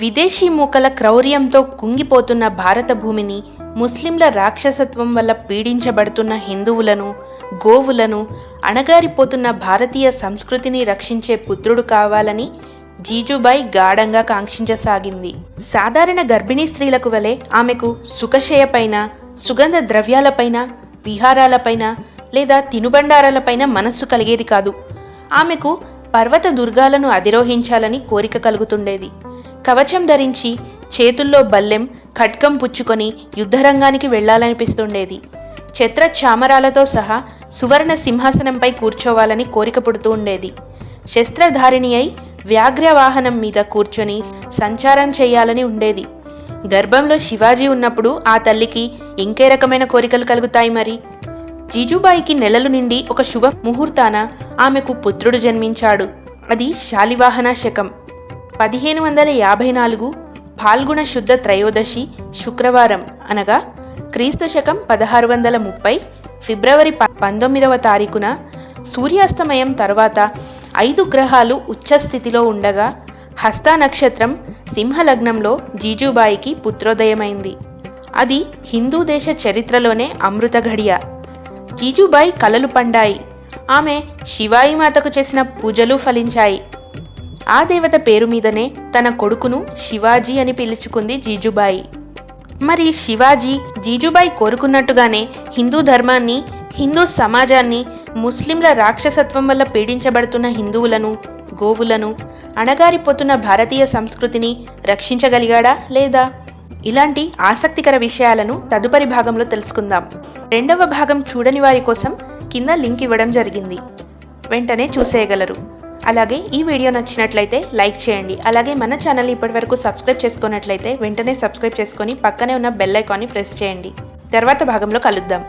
విదేశీ మూకల క్రౌర్యంతో కుంగిపోతున్న భారత భూమిని ముస్లింల రాక్షసత్వం వల్ల పీడించబడుతున్న హిందువులను గోవులను అణగారిపోతున్న భారతీయ సంస్కృతిని రక్షించే పుత్రుడు కావాలని జీజుబాయి గాఢంగా కాంక్షించసాగింది. సాధారణ గర్భిణీ స్త్రీలకు వలె ఆమెకు సుఖశయపైన సుగంధ ద్రవ్యాలపైన విహారాలపైన లేదా తినుబండారాలపైన మనస్సు కలిగేది కాదు. ఆమెకు పర్వత దుర్గాలను అధిరోహించాలని కోరిక కలుగుతుండేది. కవచం ధరించి చేతుల్లో బల్లెం ఖడ్గం పుచ్చుకొని యుద్ధరంగానికి వెళ్ళాలనిపిస్తుండేది ఛత్ర చామరాలతో సహా సువర్ణ సింహాసనంపై కూర్చోవాలని కోరిక పుడుతూ ఉండేది. శస్త్రధారిణి అయి వ్యాఘ్రవాహనం మీద కూర్చొని సంచారం చేయాలని ఉండేది. గర్భంలో శివాజీ ఉన్నప్పుడు ఆ తల్లికి ఇంకే రకమైన కోరికలు కలుగుతాయి మరి. జీజుబాయికి నెలలు నిండి ఒక శుభ ముహూర్తాన ఆమెకు పుత్రుడు జన్మించాడు. అది శాలివాహన శకం. పదిహేను వందల యాభై నాలుగు ఫాల్గుణ శుద్ధ త్రయోదశి శుక్రవారం అనగా క్రీస్తు శకం పదహారు వందల ముప్పై ఫిబ్రవరి ప- పంతొమ్మిదవ తారీఖున సూర్యాస్తమయం తర్వాత ఐదు గ్రహాలు ఉచ్చస్థితిలో ఉండగా హస్తా నక్షత్రం సింహలగ్నంలో జీజుబాయికి పుత్రోదయమైంది. అది హిందూ దేశ చరిత్రలోనే అమృత ఘడియ. జీజుబాయి కలలు పండాయి. ఆమె శివాయి మాతకు చేసిన పూజలు ఫలించాయి. ఆ దేవత పేరు మీదనే తన కొడుకును శివాజీ అని పిలుచుకుంది జీజుబాయి. మరి శివాజీ జీజుబాయి కోరుకున్నట్టుగానే హిందూ ధర్మాన్ని హిందూ సమాజాన్ని ముస్లింల రాక్షసత్వం వల్ల పీడించబడుతున్న హిందువులను గోవులను అణగారిపోతున్న భారతీయ సంస్కృతిని రక్షించగలిగాడా లేదా? ఇలాంటి ఆసక్తికర విషయాలను తదుపరి భాగంలో తెలుసుకుందాం. రెండవ భాగం చూడని వారి కోసం కింద లింక్ ఇవ్వడం జరిగింది. వెంటనే చూసేయగలరు. అలాగే ఈ వీడియో నచ్చినట్లయితే లైక్ చేయండి. అలాగే మన ఛానల్ని ఇప్పటివరకు సబ్స్క్రైబ్ చేసుకున్నట్లయితే వెంటనే సబ్స్క్రైబ్ చేసుకొని పక్కనే ఉన్న బెల్ ఐకాన్ని ప్రెస్ చేయండి. తర్వాత భాగంలో కలుద్దాం.